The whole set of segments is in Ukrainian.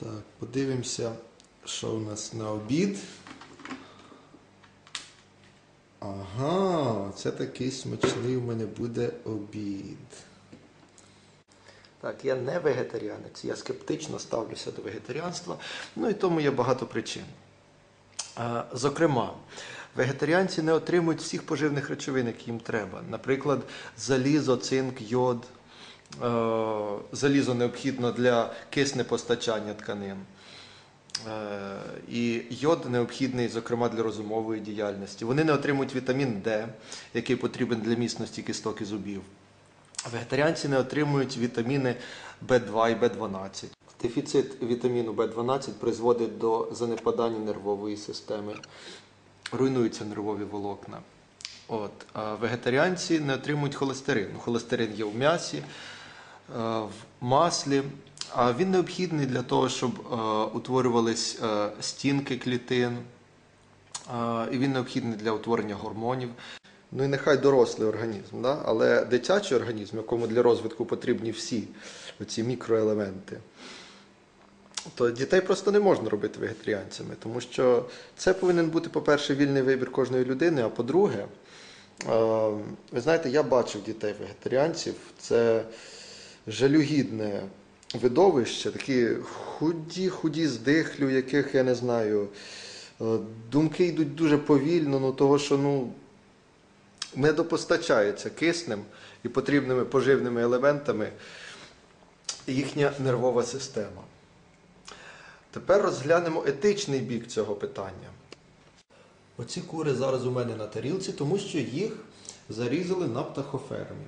Так, подивимося, що у нас на обід. Ага, це такий смачний у мене буде обід. Так, я не вегетаріанець, я скептично ставлюся до вегетаріанства, ну і тому є багато причин. Зокрема, вегетаріанці не отримують всіх поживних речовин, які їм треба. Наприклад, залізо, цинк, йод. Е, Залізо необхідно для киснепостачання тканин. Е, І йод необхідний, зокрема, для розумової діяльності. Вони не отримують вітамін Д, який потрібен для міцності кісток і зубів. Вегетаріанці не отримують вітаміни В2 і В12. Дефіцит вітаміну В12 призводить до занепадання нервової системи, руйнуються нервові волокна. От, а вегетаріанці не отримують холестерин. Холестерин є в м'ясі, в маслі, а він необхідний для того, щоб е, утворювались е, стінки клітин, е, і він необхідний для утворення гормонів. Ну і нехай дорослий організм, да? але дитячий організм, якому для розвитку потрібні всі оці мікроелементи, то дітей просто не можна робити вегетаріанцями, тому що це повинен бути, по-перше, вільний вибір кожної людини, а по-друге, е, ви знаєте, я бачив дітей вегетаріанців, це жалюгідне видовище, такі худі, худі здихлі, у яких я не знаю. е, Думки йдуть дуже повільно, ну того, що ну, не допостачається киснем і потрібними поживними елементами їхня нервова система. Тепер розглянемо етичний бік цього питання. Оці кури зараз у мене на тарілці, тому що їх зарізали на птахофермі.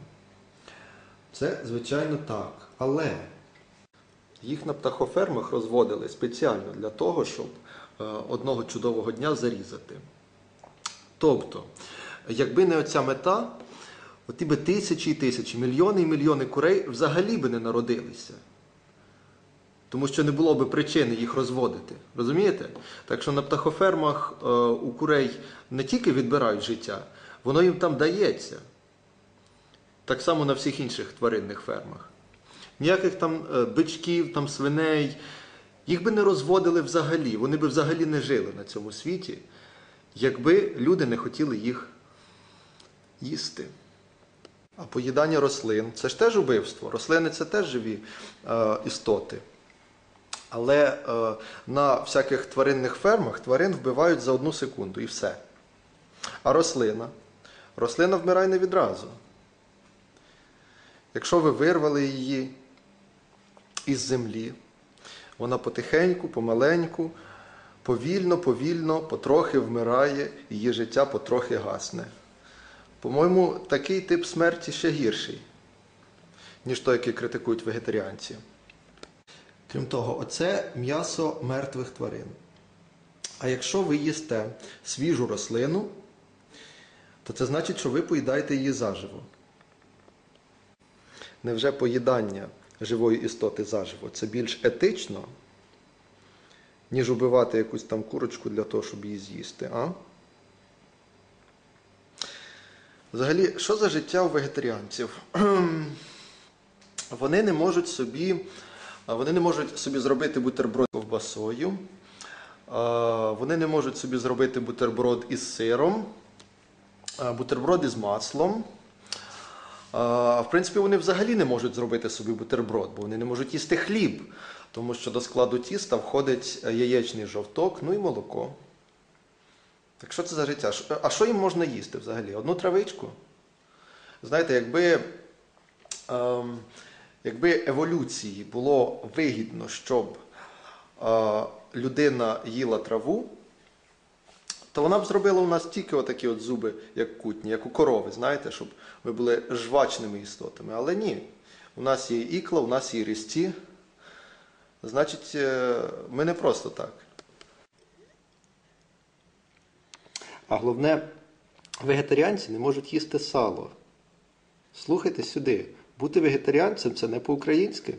Це, звичайно, так. Але їх на птахофермах розводили спеціально для того, щоб е, одного чудового дня зарізати. Тобто, якби не оця мета, оті би тисячі і тисячі, мільйони і мільйони курей взагалі би не народилися. Тому що не було би причини їх розводити. Розумієте? Так що на птахофермах е, у курей не тільки відбирають життя, воно їм там дається. Так само на всіх інших тваринних фермах. Ніяких там е, бичків, там свиней, їх би не розводили взагалі. Вони би взагалі не жили на цьому світі, якби люди не хотіли їх їсти. А поїдання рослин це ж теж убивство. Рослини це теж живі е, істоти. Але е, на всяких тваринних фермах тварин вбивають за одну секунду і все. А рослина? Рослина вмирає не відразу. Якщо ви вирвали її із землі, вона потихеньку, помаленьку, повільно, повільно, потрохи вмирає, її життя потрохи гасне. По-моєму, такий тип смерті ще гірший, ніж той, який критикують вегетаріанці. Крім того, оце м'ясо мертвих тварин. А якщо ви їсте свіжу рослину, то це значить, що ви поїдаєте її заживо. Невже поїдання живої істоти заживо це більш етично, ніж убивати якусь там курочку для того, щоб її з'їсти, а? Взагалі, що за життя у вегетаріанців? Вони не можуть собі, вони не можуть собі зробити бутерброд ковбасою, вони не можуть собі зробити бутерброд із сиром, бутерброд із маслом. В принципі, вони взагалі не можуть зробити собі бутерброд, бо вони не можуть їсти хліб, тому що до складу тіста входить яєчний жовток, ну і молоко. Так що це за життя? А що їм можна їсти взагалі? Одну травичку? Знаєте, якби, ем, якби еволюції було вигідно, щоб е, людина їла траву, то вона б зробила у нас тільки отакі от зуби, як кутні, як у корови, знаєте, щоб ми були жвачними істотами. Але ні. У нас є ікла, у нас є різці. Значить, е, ми не просто так. А головне, вегетаріанці не можуть їсти сало. Слухайте сюди, бути вегетаріанцем це не по-українськи.